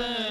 Father.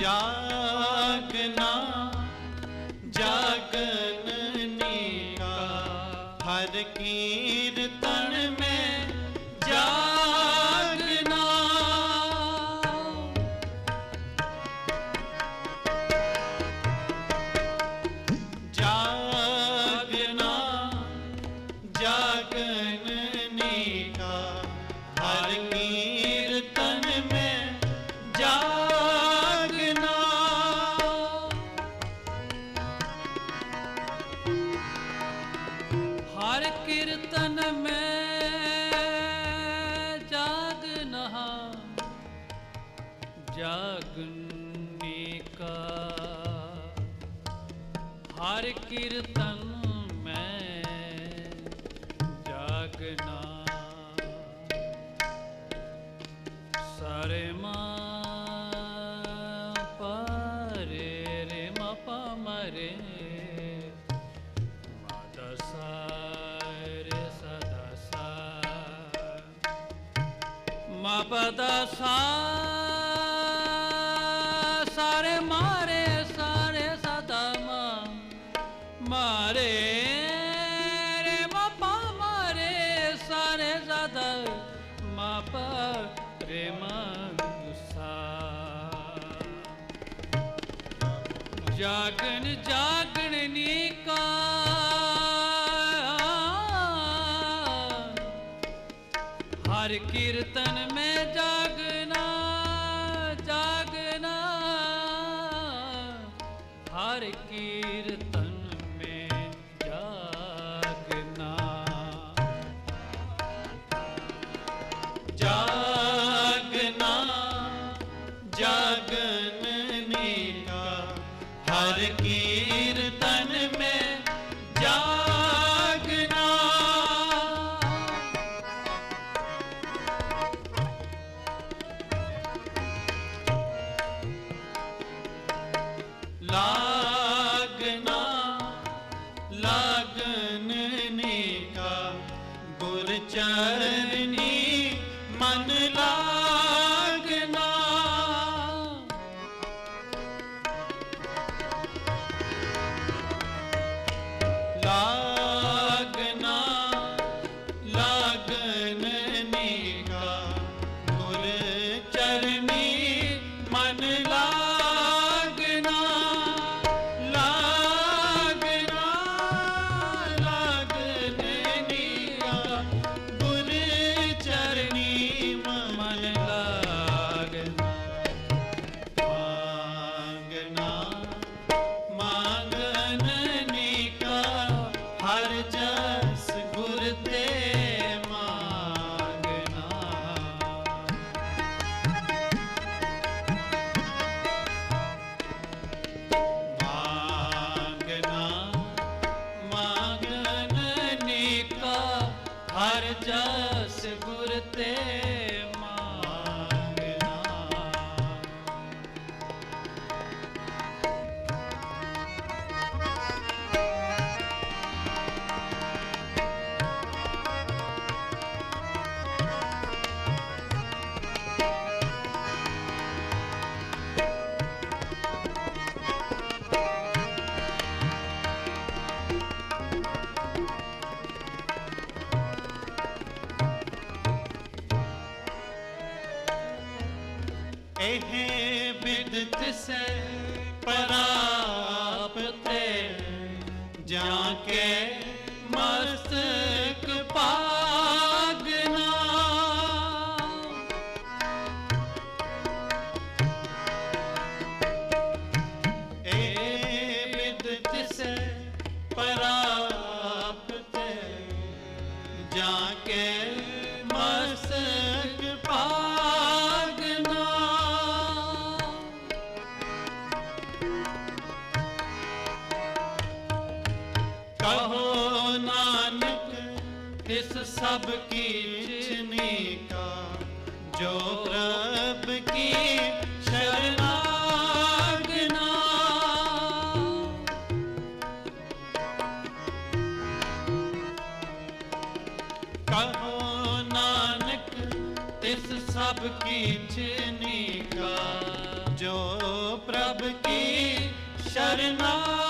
ਜਾਗਨ ਹਰ ਕੀਰ ਹਰ ਕੀਰਤਨ ਮੈਂ ਜਾਗਨਾ ਸਾਰੇ ਮਾ ਪਰੇ ਰੇ ਮਾ ਪਮਰੇ ਮਾ ਜਾਗਣ ਜਾਗਣ ਨੀ ਇਹ ਬਿਦਤ ਸੇ ਪ੍ਰਭ ਕੀ ਚਨੀ ਕਾ ਜੋ ਪ੍ਰਭ ਕੀ ਸ਼ਰਨਾ ਕਹੋ ਨਾਨਕ, ਤਿਸ ਸਭ ਕੀ ਜੋ ਪ੍ਰਭ ਕੀ ਸ਼ਰਨਾਗਨਾ।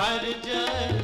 ਹਰ ਜਨ